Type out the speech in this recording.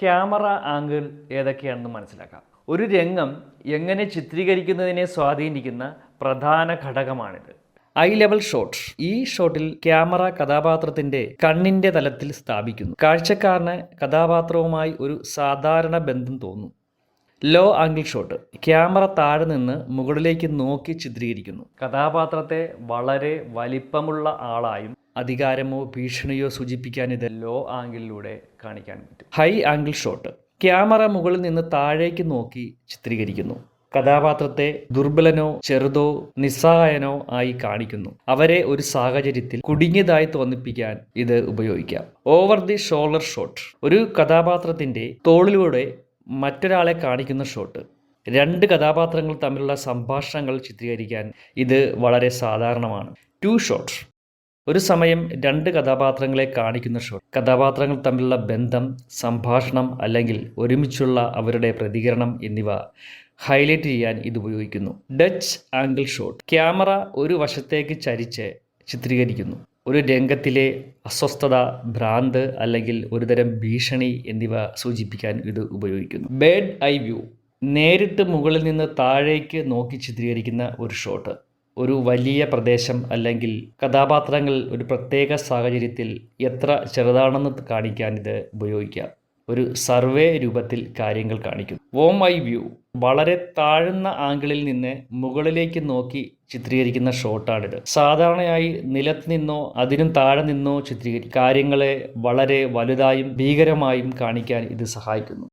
Camera angle ഏതൊക്കെയാണെന്ന് മനസ്സിലാക്കാം. ഒരു രംഗം എങ്ങനെ ചിത്രീകരിക്കുന്നതിനെ സ്വാധീനിക്കുന്ന പ്രധാന ഘടകമാണിത്. Eye level shot. ഈ ഷോട്ടിൽ ക്യാമറ കഥാപാത്രത്തിന്റെ കണ്ണിന്റെ തലത്തിൽ സ്ഥാപിക്കുന്നു. കാഴ്ചക്കാരന് കഥാപാത്രവുമായി ഒരു സാധാരണ ബന്ധം തോന്നും. Law angle shot. ക്യാമറ താഴെ നിന്ന് മുകളിലേക്ക് നോക്കി ചിത്രീകരിക്കുന്നു. കഥാപാത്രത്തെ വളരെ വലിപ്പമുള്ള ആളായും അധികാരമോ ഭീഷണിയോ സൂചിപ്പിക്കാൻ ഇത് ലോ ആംഗിളിലൂടെ കാണിക്കാൻ പറ്റും. ഹൈ ആംഗിൾ ഷോട്ട് ക്യാമറ മുകളിൽ നിന്ന് താഴേക്ക് നോക്കി ചിത്രീകരിക്കുന്നു. കഥാപാത്രത്തെ ദുർബലനോ ചെറുതോ നിസ്സഹായനോ ആയി കാണിക്കുന്നു. അവരെ ഒരു സാഹചര്യത്തിൽ കുടുങ്ങിയതായി തോന്നിപ്പിക്കാൻ ഇത് ഉപയോഗിക്കാം. ഓവർ ദി ഷോൾഡർ ഷോട്ട് ഒരു കഥാപാത്രത്തിന്റെ തോളിലൂടെ മറ്റൊരാളെ കാണിക്കുന്ന ഷോട്ട് രണ്ട് കഥാപാത്രങ്ങൾ തമ്മിലുള്ള സംഭാഷണങ്ങൾ ചിത്രീകരിക്കാൻ ഇത് വളരെ സാധാരണമാണ്. ടു ഷോട്ട് ഒരു സമയം രണ്ട് കഥാപാത്രങ്ങളെ കാണിക്കുന്ന ഷോ കഥാപാത്രങ്ങൾ തമ്മിലുള്ള ബന്ധം സംഭാഷണം അല്ലെങ്കിൽ ഒരുമിച്ചുള്ള അവരുടെ പ്രതികരണം എന്നിവ ഹൈലൈറ്റ് ചെയ്യാൻ ഇത് ഉപയോഗിക്കുന്നു. ഡച്ച് ആംഗിൾ ഷോട്ട് ക്യാമറ ഒരു വശത്തേക്ക് ചരിച്ച് ചിത്രീകരിക്കുന്നു. ഒരു രംഗത്തിലെ അസ്വസ്ഥത ഭ്രാന്ത് അല്ലെങ്കിൽ ഒരുതരം ഭീഷണി എന്നിവ സൂചിപ്പിക്കാൻ ഇത് ഉപയോഗിക്കുന്നു. ബേഡ് ഐ വ്യൂ നേരിട്ട് മുകളിൽ നിന്ന് താഴേക്ക് നോക്കി ചിത്രീകരിക്കുന്ന ഒരു ഷോട്ട് ഒരു വലിയ പ്രദേശം അല്ലെങ്കിൽ കഥാപാത്രങ്ങൾ ഒരു പ്രത്യേക സാഹചര്യത്തിൽ എത്ര ചെറുതാണെന്ന് കാണിക്കാൻ ഇത് ഉപയോഗിക്കാം. ഒരു സർവേ രൂപത്തിൽ കാര്യങ്ങൾ കാണിക്കുന്നു വോം ഐ വ്യൂ വളരെ താഴ്ന്ന ആംഗിളിൽ നിന്ന് മുകളിലേക്ക് നോക്കി ചിത്രീകരിക്കുന്ന ഷോട്ടാണിത് സാധാരണയായി നിലത്ത് നിന്നോ അതിനും താഴെ നിന്നോ ചിത്രീകരി കാര്യങ്ങളെ വളരെ വലുതായും ഭീകരമായും കാണിക്കാൻ ഇത് സഹായിക്കുന്നു.